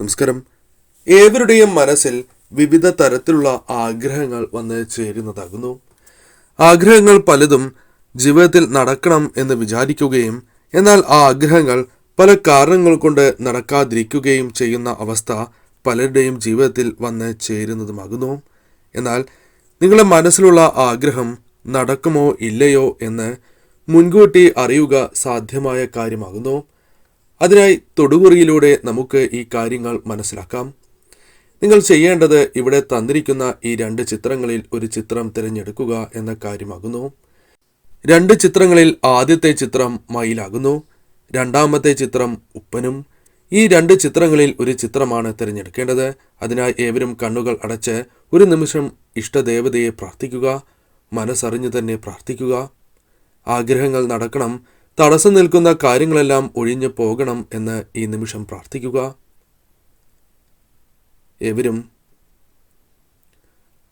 നമസ്കാരം. ഏവരുടെയും മനസ്സിൽ വിവിധ തരത്തിലുള്ള ആഗ്രഹങ്ങൾ വന്ന് ചേരുന്നതാകുന്നു. ആഗ്രഹങ്ങൾ പലതും ജീവിതത്തിൽ നടക്കണം എന്ന് വിചാരിക്കുകയും എന്നാൽ ആ ആഗ്രഹങ്ങൾ പല കാരണങ്ങൾ കൊണ്ട് നടക്കാതിരിക്കുകയും ചെയ്യുന്ന അവസ്ഥ പലരുടെയും ജീവിതത്തിൽ വന്ന് ചേരുന്നതുമാകുന്നു. എന്നാൽ നിങ്ങളുടെ മനസ്സിലുള്ള ആഗ്രഹം നടക്കുമോ ഇല്ലയോ എന്ന് മുൻകൂട്ടി അറിയുക സാധ്യമായ കാര്യമാകുന്നു. അതിനായി തൊടുകുറിയിലൂടെ നമുക്ക് ഈ കാര്യങ്ങൾ മനസ്സിലാക്കാം. നിങ്ങൾ ചെയ്യേണ്ടത് ഇവിടെ തന്നിരിക്കുന്ന ഈ രണ്ട് ചിത്രങ്ങളിൽ ഒരു ചിത്രം തിരഞ്ഞെടുക്കുക എന്ന കാര്യമാകുന്നു. രണ്ട് ചിത്രങ്ങളിൽ ആദ്യത്തെ ചിത്രം മയിലാകുന്നു രണ്ടാമത്തെ ചിത്രം ഉപ്പനും. ഈ രണ്ട് ചിത്രങ്ങളിൽ ഒരു ചിത്രമാണ് തിരഞ്ഞെടുക്കേണ്ടത്. അതിനായി ഏവരും കണ്ണുകൾ അടച്ച് ഒരു നിമിഷം ഇഷ്ടദേവതയെ പ്രാർത്ഥിക്കുക മനസ്സറിഞ്ഞു തന്നെ പ്രാർത്ഥിക്കുക. ആഗ്രഹങ്ങൾ നടക്കണം തടസ്സം നിൽക്കുന്ന കാര്യങ്ങളെല്ലാം ഒഴിഞ്ഞു പോകണം എന്ന് ഈ നിമിഷം പ്രാർത്ഥിക്കുക. എവരും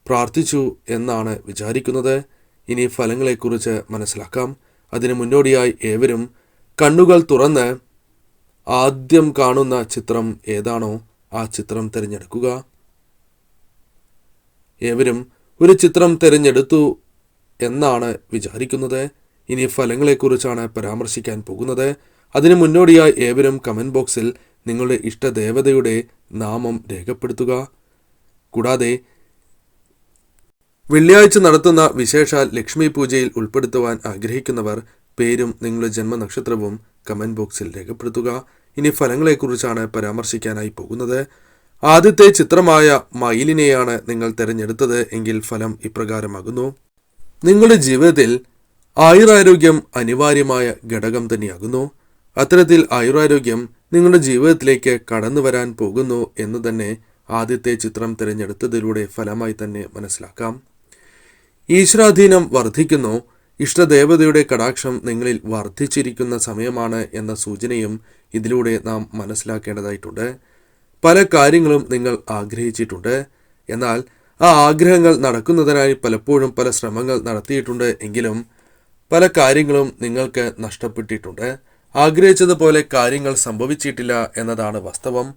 പ്രാർത്ഥിച്ചു എന്നാണ് വിചാരിക്കുന്നത്. ഇനി ഫലങ്ങളെക്കുറിച്ച് മനസ്സിലാക്കാം. അതിന് മുന്നോടിയായി ഏവരും കണ്ണുകൾ തുറന്ന് ആദ്യം കാണുന്ന ചിത്രം ഏതാണോ ആ ചിത്രം തിരഞ്ഞെടുക്കുക. ഏവരും ഒരു ചിത്രം തിരഞ്ഞെടുത്തു എന്നാണ് വിചാരിക്കുന്നത്. ഇനി ഫലങ്ങളെക്കുറിച്ചാണ് പരാമർശിക്കാൻ പോകുന്നത്. അതിനു മുന്നോടിയായി ഏവരും കമന്റ് ബോക്സിൽ നിങ്ങളുടെ ഇഷ്ടദേവതയുടെ നാമം രേഖപ്പെടുത്തുക. കൂടാതെ വെള്ളിയാഴ്ച നടത്തുന്ന വിശേഷാൽ ലക്ഷ്മി പൂജയിൽ ഉൾപ്പെടുത്തുവാൻ ആഗ്രഹിക്കുന്നവർ പേരും നിങ്ങളുടെ ജന്മനക്ഷത്രവും കമന്റ് ബോക്സിൽ രേഖപ്പെടുത്തുക. ഇനി ഫലങ്ങളെക്കുറിച്ചാണ് പരാമർശിക്കാനായി പോകുന്നത്. ആദ്യത്തെ ചിത്രമായ മയിലിനെയാണ് നിങ്ങൾ തിരഞ്ഞെടുത്തത് എങ്കിൽ ഫലം ഇപ്രകാരമാകുന്നു. നിങ്ങളുടെ ജീവിതത്തിൽ ആയുരാരോഗ്യം അനിവാര്യമായ ഘടകം തന്നെയാകുന്നു. അത്തരത്തിൽ ആയുരാരോഗ്യം നിങ്ങളുടെ ജീവിതത്തിലേക്ക് കടന്നു വരാൻ പോകുന്നു എന്ന് തന്നെ ആദ്യത്തെ ചിത്രം തിരഞ്ഞെടുത്തതിലൂടെ ഫലമായി തന്നെ മനസ്സിലാക്കാം. ഈശ്വരാധീനം വർദ്ധിക്കുന്നു. ഇഷ്ടദേവതയുടെ കടാക്ഷം നിങ്ങളിൽ വർദ്ധിച്ചിരിക്കുന്ന സമയമാണ് എന്ന സൂചനയും ഇതിലൂടെ നാം മനസ്സിലാക്കേണ്ടതായിട്ടുണ്ട്. പല കാര്യങ്ങളും നിങ്ങൾ ആഗ്രഹിച്ചിട്ടുണ്ട്. എന്നാൽ ആ ആഗ്രഹങ്ങൾ നടക്കുന്നതിനായി പലപ്പോഴും പല ശ്രമങ്ങൾ നടത്തിയിട്ടുണ്ട് എങ്കിലും പല കാര്യങ്ങളും നിങ്ങൾക്ക് നഷ്ടപ്പെട്ടിട്ടുണ്ട്. ആഗ്രഹിച്ചതുപോലെ കാര്യങ്ങൾ സംഭവിച്ചിട്ടില്ല എന്നതാണ് വാസ്തവം.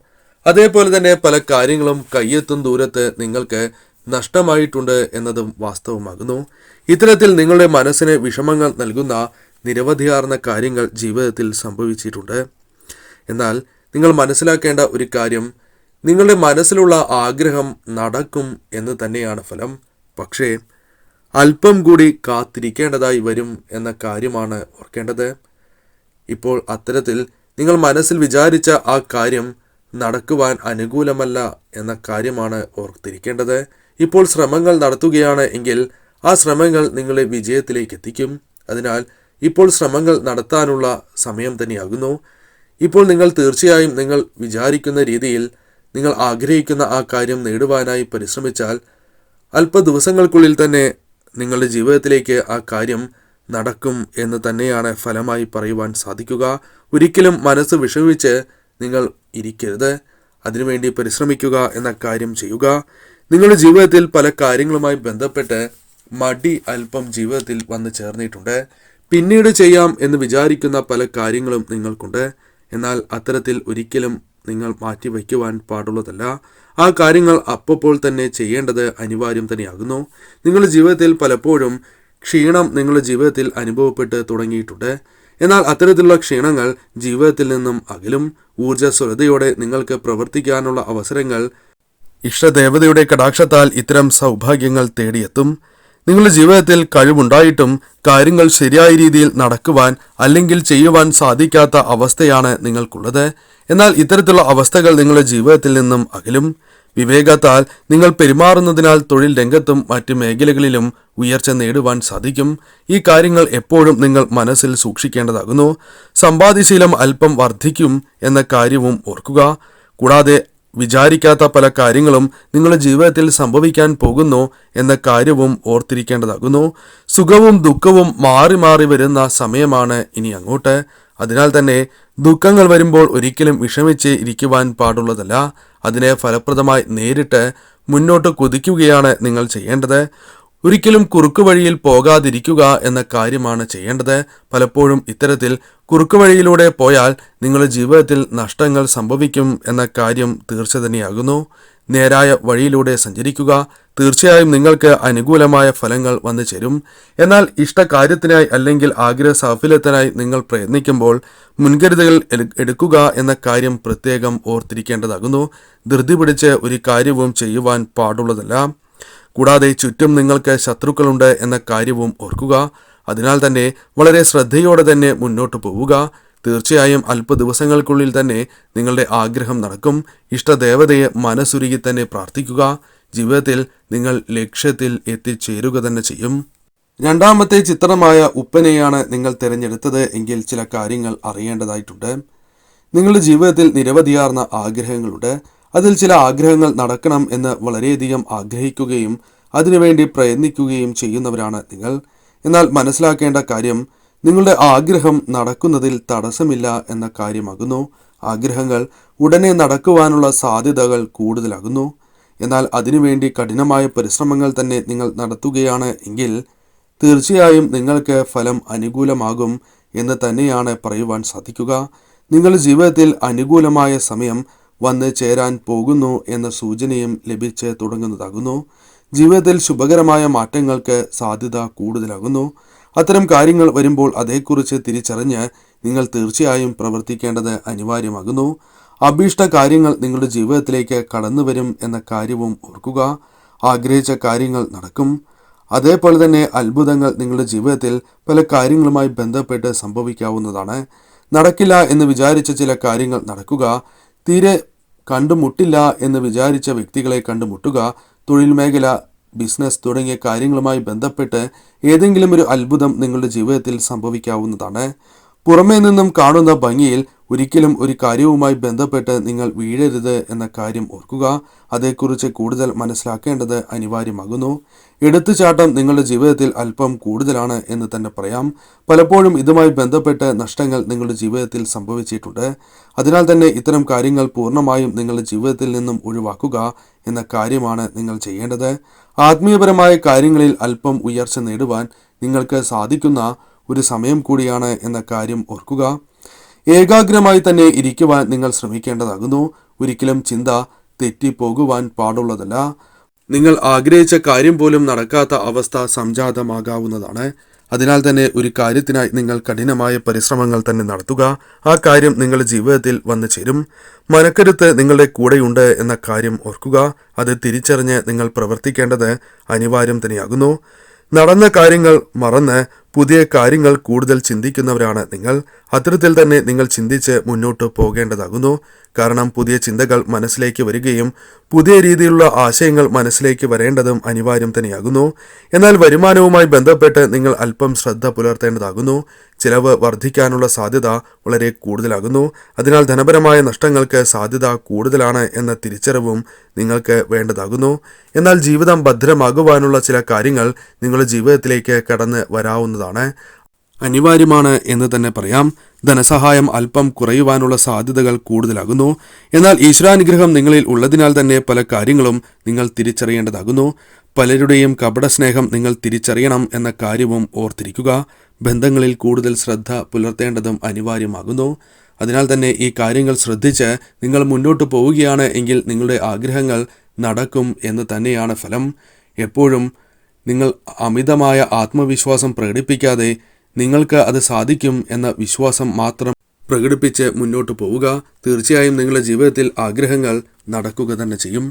അതേപോലെ തന്നെ പല കാര്യങ്ങളും കയ്യെത്തും ദൂരത്ത് നിങ്ങൾക്ക് നഷ്ടമായിട്ടുണ്ട് എന്നതും വാസ്തവമാകുന്നു. ഇത്തരത്തിൽ നിങ്ങളുടെ മനസ്സിന് വിഷമങ്ങൾ നൽകുന്ന നിരവധിയാർന്ന കാര്യങ്ങൾ ജീവിതത്തിൽ സംഭവിച്ചിട്ടുണ്ട്. എന്നാൽ നിങ്ങൾ മനസ്സിലാക്കേണ്ട ഒരു കാര്യം നിങ്ങളുടെ മനസ്സിലുള്ള ആഗ്രഹം നടക്കും എന്ന് തന്നെയാണ് ഫലം. പക്ഷേ അല്പം കൂടി കാത്തിരിക്കേണ്ടതായി വരും എന്ന കാര്യമാണ് ഓർക്കേണ്ടത്. ഇപ്പോൾ അത്തരത്തിൽ നിങ്ങൾ മനസ്സിൽ വിചാരിച്ച ആ കാര്യം നടക്കുവാൻ അനുകൂലമല്ല എന്ന കാര്യമാണ് ഓർത്തിരിക്കേണ്ടത്. ഇപ്പോൾ ശ്രമങ്ങൾ നടത്തുകയാണ് എങ്കിൽ ആ ശ്രമങ്ങൾ നിങ്ങളെ വിജയത്തിലേക്ക് എത്തിക്കും അതിനാൽ ഇപ്പോൾ ശ്രമങ്ങൾ നടത്താനുള്ള സമയം തന്നെയാകുന്നു. ഇപ്പോൾ നിങ്ങൾ തീർച്ചയായും നിങ്ങൾ വിചാരിക്കുന്ന രീതിയിൽ നിങ്ങൾ ആഗ്രഹിക്കുന്ന ആ കാര്യം നേടുവാനായി പരിശ്രമിച്ചാൽ അല്പ ദിവസങ്ങൾക്കുള്ളിൽ തന്നെ നിങ്ങളുടെ ജീവിതത്തിലേക്ക് ആ കാര്യം നടക്കും എന്ന് തന്നെയാണ് ഫലമായി പറയുവാൻ സാധിക്കുക. ഒരിക്കലും മനസ്സ് വിഷമിച്ച് നിങ്ങൾ ഇരിക്കരുത്. അതിനുവേണ്ടി പരിശ്രമിക്കുക എന്ന കാര്യം ചെയ്യുക. നിങ്ങളുടെ ജീവിതത്തിൽ പല കാര്യങ്ങളുമായി ബന്ധപ്പെട്ട് മടി അല്പം ജീവിതത്തിൽ വന്നു ചേർന്നിട്ടുണ്ട്. പിന്നീട് ചെയ്യാം എന്ന് വിചാരിക്കുന്ന പല കാര്യങ്ങളും നിങ്ങൾക്കുണ്ട്. എന്നാൽ അത്തരത്തിൽ ഒരിക്കലും നിങ്ങൾ മാറ്റി വയ്ക്കുവാൻ പാടുള്ളതല്ല. ആ കാര്യങ്ങൾ അപ്പോൾ തന്നെ ചെയ്യേണ്ടത് അനിവാര്യം തന്നെയാകുന്നു. നിങ്ങളുടെ ജീവിതത്തിൽ പലപ്പോഴും ക്ഷീണം നിങ്ങളുടെ ജീവിതത്തിൽ അനുഭവപ്പെട്ട് തുടങ്ങിയിട്ടുണ്ട്. എന്നാൽ അത്തരത്തിലുള്ള ക്ഷീണങ്ങൾ ജീവിതത്തിൽ നിന്നും അകലും. ഊർജസ്വലതയോടെ നിങ്ങൾക്ക് പ്രവർത്തിക്കാനുള്ള അവസരങ്ങൾ ഇഷ്ടദേവതയുടെ കടാക്ഷത്താൽ ഇത്തരം സൗഭാഗ്യങ്ങൾ തേടിയെത്തും. നിങ്ങളുടെ ജീവിതത്തിൽ കഴിവുണ്ടായിട്ടും കാര്യങ്ങൾ ശരിയായ രീതിയിൽ നടക്കുവാൻ അല്ലെങ്കിൽ ചെയ്യുവാൻ സാധിക്കാത്ത അവസ്ഥയാണ് നിങ്ങൾക്കുള്ളത്. എന്നാൽ ഇത്തരത്തിലുള്ള അവസ്ഥകൾ നിങ്ങളുടെ ജീവിതത്തിൽ നിന്നും അകലും. വിവേകത്താൽ നിങ്ങൾ പെരുമാറുന്നതിനാൽ തൊഴിൽ രംഗത്തും മറ്റ് മേഖലകളിലും ഉയർച്ച നേടുവാൻ സാധിക്കും. ഈ കാര്യങ്ങൾ എപ്പോഴും നിങ്ങൾ മനസ്സിൽ സൂക്ഷിക്കേണ്ടതാകുന്നു. സമ്പാദ്യശീലം അല്പം വർദ്ധിക്കും എന്ന കാര്യവും ഓർക്കുക. കൂടാതെ വിചാരിക്കാത്ത പല കാര്യങ്ങളും നിങ്ങളുടെ ജീവിതത്തിൽ സംഭവിക്കാൻ പോകുന്നു എന്ന കാര്യവും ഓർത്തിരിക്കേണ്ടതാകുന്നു. സുഖവും ദുഃഖവും മാറി മാറി വരുന്ന സമയമാണ് ഇനി അങ്ങോട്ട്. അതിനാൽ തന്നെ ദുഃഖങ്ങൾ വരുമ്പോൾ ഒരിക്കലും വിഷമിച്ച് ഇരിക്കുവാൻ പാടുള്ളതല്ല. അതിനെ ഫലപ്രദമായി നേരിട്ട് മുന്നോട്ട് കുതിക്കുകയാണ് നിങ്ങൾ ചെയ്യേണ്ടത്. ഒരിക്കലും കുറുക്കുവഴിയിൽ പോകാതിരിക്കുക എന്ന കാര്യമാണ് ചെയ്യേണ്ടത്. പലപ്പോഴും ഇത്തരത്തിൽ കുറുക്കുവഴിയിലൂടെ പോയാൽ നിങ്ങളുടെ ജീവിതത്തിൽ നഷ്ടങ്ങൾ സംഭവിക്കും എന്ന കാര്യം തീർച്ച തന്നെയാകുന്നു നേരായ വഴിയിലൂടെ സഞ്ചരിക്കുക തീർച്ചയായും നിങ്ങൾക്ക് അനുകൂലമായ ഫലങ്ങൾ വന്നു ചേരും. എന്നാൽ ഇഷ്ടകാര്യത്തിനായി അല്ലെങ്കിൽ ആഗ്രഹ സാഫല്യത്തിനായി നിങ്ങൾ പ്രയത്നിക്കുമ്പോൾ മുൻകരുതലുകൾ എടുക്കുക എന്ന കാര്യം പ്രത്യേകം ഓർത്തിരിക്കേണ്ടതാകുന്നു. ധൃതി പിടിച്ച് ഒരു കാര്യവും ചെയ്യുവാൻ പാടുള്ളതല്ല. കൂടാതെ ചുറ്റും നിങ്ങൾക്ക് ശത്രുക്കളുണ്ട് എന്ന കാര്യവും ഓർക്കുക. അതിനാൽ തന്നെ വളരെ ശ്രദ്ധയോടെ തന്നെ മുന്നോട്ട് പോവുക. തീർച്ചയായും അല്പ ദിവസങ്ങൾക്കുള്ളിൽ തന്നെ നിങ്ങളുടെ ആഗ്രഹം നടക്കും. ഇഷ്ടദേവതയെ മനസ്സുരുകി തന്നെ പ്രാർത്ഥിക്കുക. ജീവിതത്തിൽ നിങ്ങൾ ലക്ഷ്യത്തിൽ എത്തിച്ചേരുക തന്നെ ചെയ്യും. രണ്ടാമത്തെ ചിത്രമായ ഉപ്പനെയാണ് നിങ്ങൾ തിരഞ്ഞെടുത്തത് എങ്കിൽ ചില കാര്യങ്ങൾ അറിയേണ്ടതായിട്ടുണ്ട്. നിങ്ങളുടെ ജീവിതത്തിൽ നിരവധിയാർന്ന ആഗ്രഹങ്ങളുണ്ട്. അതിൽ ചില ആഗ്രഹങ്ങൾ നടക്കണം എന്ന് വളരെയധികം ആഗ്രഹിക്കുകയും അതിനുവേണ്ടി പ്രയത്നിക്കുകയും ചെയ്യുന്നവരാണ് നിങ്ങൾ. എന്നാൽ മനസ്സിലാക്കേണ്ട കാര്യം നിങ്ങളുടെ ആഗ്രഹം നടക്കുന്നതിൽ തടസ്സമില്ല എന്ന കാര്യമാകുന്നു. ആഗ്രഹങ്ങൾ ഉടനെ നടക്കുവാനുള്ള സാധ്യതകൾ കൂടുതലാകുന്നു. എന്നാൽ അതിനുവേണ്ടി കഠിനമായ പരിശ്രമങ്ങൾ തന്നെ നിങ്ങൾ നടത്തുകയാണ് എങ്കിൽ തീർച്ചയായും നിങ്ങൾക്ക് ഫലം അനുകൂലമാകും എന്ന് തന്നെയാണ് പറയുവാൻ സാധിക്കുക. നിങ്ങളുടെ ജീവിതത്തിൽ അനുകൂലമായ സമയം വന്ന് ചേരാൻ പോകുന്നു എന്ന സൂചനയും ലഭിച്ച് തുടങ്ങുന്നതാകുന്നു. ജീവിതത്തിൽ ശുഭകരമായ മാറ്റങ്ങൾക്ക് സാധ്യത കൂടുതലാകുന്നു. അത്തരം കാര്യങ്ങൾ വരുമ്പോൾ അതേക്കുറിച്ച് തിരിച്ചറിഞ്ഞ് നിങ്ങൾ തീർച്ചയായും പ്രവർത്തിക്കേണ്ടത് അനിവാര്യമാകുന്നു. അഭീഷ്ട കാര്യങ്ങൾ നിങ്ങളുടെ ജീവിതത്തിലേക്ക് കടന്നു വരും എന്ന കാര്യവും ഓർക്കുക. ആഗ്രഹിച്ച കാര്യങ്ങൾ നടക്കും. അതേപോലെ തന്നെ അത്ഭുതങ്ങൾ നിങ്ങളുടെ ജീവിതത്തിൽ പല കാര്യങ്ങളുമായി ബന്ധപ്പെട്ട് സംഭവിക്കാവുന്നതാണ്. നടക്കില്ല എന്ന് വിചാരിച്ച ചില കാര്യങ്ങൾ നടക്കുക. തീരെ കണ്ടുമുട്ടില്ല എന്ന് വിചാരിച്ച വ്യക്തികളെ കണ്ടുമുട്ടുക. തൊഴിൽ മേഖല ബിസിനസ് തുടങ്ങിയ കാര്യങ്ങളുമായി ബന്ധപ്പെട്ട് ഏതെങ്കിലും ഒരു അത്ഭുതം നിങ്ങളുടെ ജീവിതത്തിൽ സംഭവിക്കാവുന്നതാണ്. പുറമേ നിന്നും കാണുന്ന ഭംഗിയിൽ ഒരിക്കലും ഒരു കാര്യവുമായി ബന്ധപ്പെട്ട് നിങ്ങൾ വീഴരുത് എന്ന കാര്യം ഓർക്കുക. അതേക്കുറിച്ച് കൂടുതൽ മനസ്സിലാക്കേണ്ടത് അനിവാര്യമാകുന്നു. എടുത്തുചാട്ടം നിങ്ങളുടെ ജീവിതത്തിൽ അല്പം കൂടുതലാണ് എന്ന് തന്നെ പറയാം. പലപ്പോഴും ഇതുമായി ബന്ധപ്പെട്ട് നഷ്ടങ്ങൾ നിങ്ങളുടെ ജീവിതത്തിൽ സംഭവിച്ചിട്ടുണ്ട്. അതിനാൽ തന്നെ ഇത്തരം കാര്യങ്ങൾ പൂർണമായും നിങ്ങളുടെ ജീവിതത്തിൽ നിന്നും ഒഴിവാക്കുക എന്ന കാര്യമാണ് നിങ്ങൾ ചെയ്യേണ്ടത്. ആത്മീയപരമായ കാര്യങ്ങളിൽ അല്പം ഉയർച്ച നേടുവാൻ നിങ്ങൾക്ക് സാധിക്കുന്ന ഒരു സമയം കൂടിയാണ് എന്ന കാര്യം ഓർക്കുക. ഏകാഗ്രമായി തന്നെ ഇരിക്കുവാൻ നിങ്ങൾ ശ്രമിക്കേണ്ടതാകുന്നു. ഒരിക്കലും ചിന്ത തെറ്റിപ്പോകുവാൻ പാടുള്ളതല്ല. നിങ്ങൾ ആഗ്രഹിച്ച കാര്യം പോലും നടക്കാത്ത അവസ്ഥ സംജാതമാകാവുന്നതാണ്. അതിനാൽ തന്നെ ഒരു കാര്യത്തിനായി നിങ്ങൾ കഠിനമായ പരിശ്രമങ്ങൾ തന്നെ നടത്തുക. ആ കാര്യം നിങ്ങളുടെ ജീവിതത്തിൽ വന്നു ചേരും. മനക്കരുത്ത് നിങ്ങളുടെ കൂടെയുണ്ട് എന്ന കാര്യം ഓർക്കുക. അത് തിരിച്ചറിഞ്ഞ് നിങ്ങൾ പ്രവർത്തിക്കേണ്ടത് അനിവാര്യം തന്നെയാകുന്നു. നടന്ന കാര്യങ്ങൾ മറന്ന് പുതിയ കാര്യങ്ങൾ കൂടുതൽ ചിന്തിക്കുന്നവരാണ് നിങ്ങൾ. അത്തരത്തിൽ തന്നെ നിങ്ങൾ ചിന്തിച്ച് മുന്നോട്ട് പോകേണ്ടതാകുന്നു. കാരണം പുതിയ ചിന്തകൾ മനസ്സിലേക്ക് വരികയും പുതിയ രീതിയിലുള്ള ആശയങ്ങൾ മനസ്സിലേക്ക് വരേണ്ടതും അനിവാര്യം തന്നെയാകുന്നു. എന്നാൽ വരുമാനവുമായി ബന്ധപ്പെട്ട് നിങ്ങൾ അല്പം ശ്രദ്ധ പുലർത്തേണ്ടതാകുന്നു. ചിലവ് വർദ്ധിക്കാനുള്ള സാധ്യത വളരെ കൂടുതലാകുന്നു. അതിനാൽ ധനപരമായ നഷ്ടങ്ങൾക്ക് സാധ്യത കൂടുതലാണ് എന്ന തിരിച്ചറിവും നിങ്ങൾക്ക് വേണ്ടതാകുന്നു. എന്നാൽ ജീവിതം ഭദ്രമാകുവാനുള്ള ചില കാര്യങ്ങൾ നിങ്ങളുടെ ജീവിതത്തിലേക്ക് കടന്ന് വരാവുന്നതാണ്. അനിവാര്യമാണ് എന്ന് തന്നെ പറയാം. ധനസഹായം അല്പം കുറയുവാനുള്ള സാധ്യതകൾ കൂടുതലാകുന്നു. എന്നാൽ ഈശ്വരാനുഗ്രഹം നിങ്ങളിൽ ഉള്ളതിനാൽ തന്നെ പല കാര്യങ്ങളും നിങ്ങൾ തിരിച്ചറിയേണ്ടതാകുന്നു. പലരുടെയും കപടസ്നേഹം നിങ്ങൾ തിരിച്ചറിയണം എന്ന കാര്യവും ഓർത്തിരിക്കുക. ബന്ധങ്ങളിൽ കൂടുതൽ ശ്രദ്ധ പുലർത്തേണ്ടതും അനിവാര്യമാകുന്നു. അതിനാൽ തന്നെ ഈ കാര്യങ്ങൾ ശ്രദ്ധിച്ച് നിങ്ങൾ മുന്നോട്ട് പോവുകയാണ് എങ്കിൽ നിങ്ങളുടെ ആഗ്രഹങ്ങൾ നടക്കും എന്ന് തന്നെയാണ് ഫലം. എപ്പോഴും നിങ്ങൾ അമിതമായ ആത്മവിശ്വാസം പ്രകടിപ്പിക്കാതെ നിങ്ങൾക്ക് അത് സാധിക്കും എന്ന വിശ്വാസം മാത്രം പ്രകടിപ്പിച്ച് മുന്നോട്ട് പോവുക തീർച്ചയായും നിങ്ങളുടെ ജീവിതത്തിൽ ആഗ്രഹങ്ങൾ നടക്കുക തന്നെ ചെയ്യും.